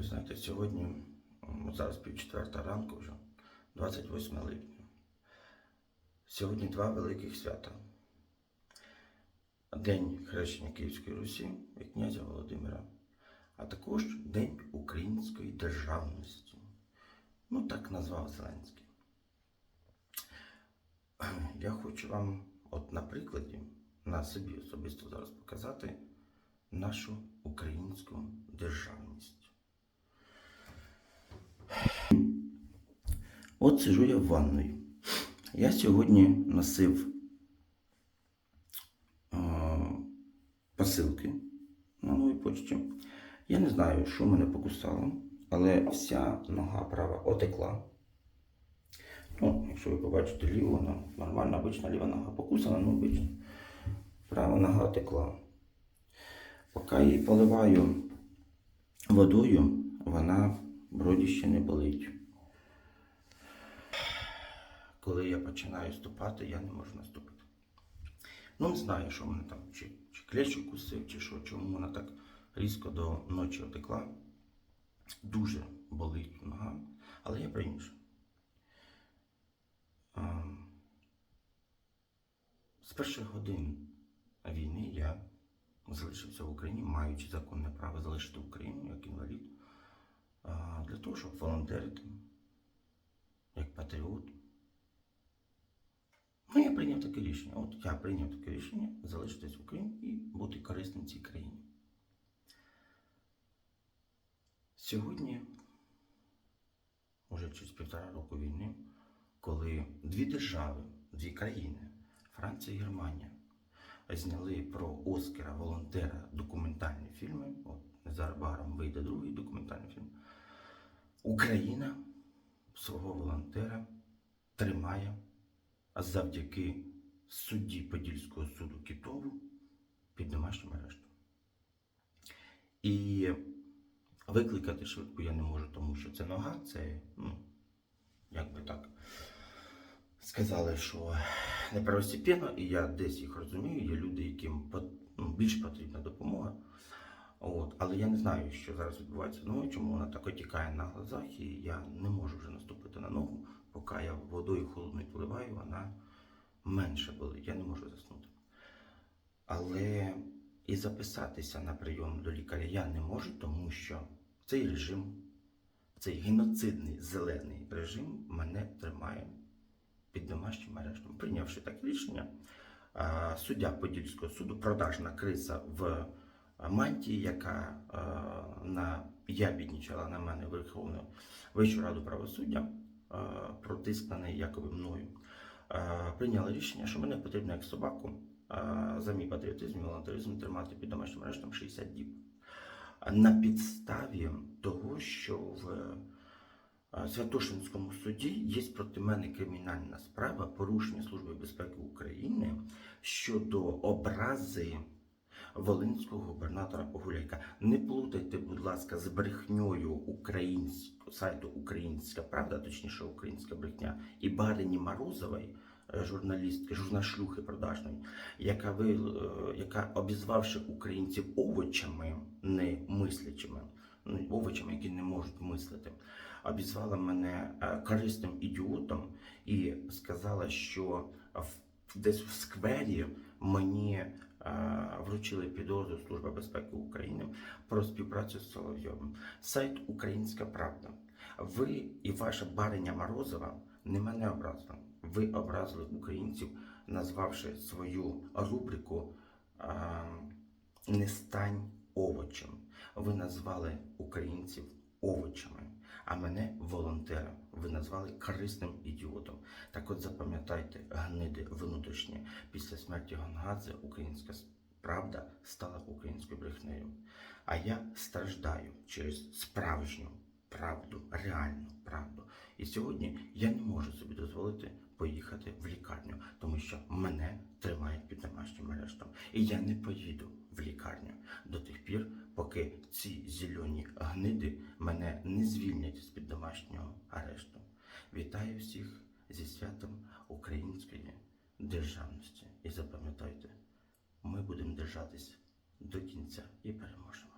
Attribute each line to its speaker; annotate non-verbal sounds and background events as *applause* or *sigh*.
Speaker 1: Ви знаєте, сьогодні, зараз пів четверта ранку вже, 28 липня. Сьогодні два великих свята. День хрещення Київської Русі і князя Володимира, а також День української державності. Ну, так назвав Зеленський. *clears throat* Я хочу вам, от на прикладі, на собі особисто зараз показати нашу українську державність. От сижу я в ванної. Я сьогодні носив е, посилки на новій почті. Я не знаю, що мене покусало, але вся нога права отекла. Ну, якщо ви побачите ліву, вона нормальна, обична ліва нога покусана, ну обично. Права нога текла. Поки її поливаю водою, вона вроді ще не болить. Коли я починаю ступати, я не можу наступити. Ну, не знаю, що мене там, чи, чи клещ укусив, чи що, чому вона так різко до ночі отекла. Дуже болить нога, але я інше. З перших годин війни я залишився в Україні, маючи законне право залишити Україну як інвалід, для того, щоб волонтерити як патріот. Ну, я прийняв таке рішення. От я прийняв таке рішення залишитись в Україні і бути корисним цій країні. Сьогодні, уже через півтора року війни, коли дві держави, дві країни, Франція і Германія, зняли про Оскара волонтера документальні фільми. От незабаром вийде другий документальний фільм. Україна свого волонтера тримає завдяки судді Подільського суду Китову під домашнім арештом. І викликати швидку я не можу, тому що це нога, це, ну, як би так сказали, що не первостепенно, і я десь їх розумію, є люди, яким ну, більш потрібна допомога. От, але я не знаю, що зараз відбувається ногою, чому вона так отікає на глазах, і я не можу вже наступити на ногу, поки я водою холодною поливаю, вона менше болить, я не можу заснути. Але і записатися на прийом до лікаря я не можу, тому що цей режим, цей геноцидний зелений режим мене тримає під домашнім арештом. Прийнявши таке рішення, суддя Подільського суду, продажна криса в мантії, яка а, на ябіднічала на мене Верховну Вищу раду правосуддя, а, протисканий якоби мною, а, прийняли рішення, що мене потрібно як собаку за мій патріотизм і волонтеризм тримати під домашнім арештом 60 діб. На підставі того, що в Святошинському суді є проти мене кримінальна справа порушення Служби безпеки України щодо образи волинського губернатора Погуляйка. Не плутайте, будь ласка, з брехньою українського сайту Українська Правда, точніше Українська брехня, і Барині Морозової, е, журналістки, журнашлюхи продажної, яка ви, е, яка обізвавши українців овочами, не мислячими, ну, овочами, які не можуть мислити, обізвала мене е, корисним ідіотом і сказала, що в- десь в сквері мені е, вручили підозру Служба безпеки України про співпрацю з Соловйовим. Сайт Українська Правда. Ви і ваша бариня Морозова не мене образили. Ви образили українців, назвавши свою рубрику е, Не стань овочем. Ви назвали українців овочами, а мене волонтером. Ви назвали корисним ідіотом. Так от запам'ятайте, гниди внутрішні. Після смерті Гонгадзе українська правда стала українською брехнею. А я страждаю через справжню правду, реальну правду. І сьогодні я не можу собі дозволити поїхати в лікарню, тому що мене тримають під домашнім арештом. І я не поїду лікарню до тих пір, поки ці зелені гниди мене не звільнять з під домашнього арешту. Вітаю всіх зі святом української державності. І запам'ятайте, ми будемо держатись до кінця і переможемо.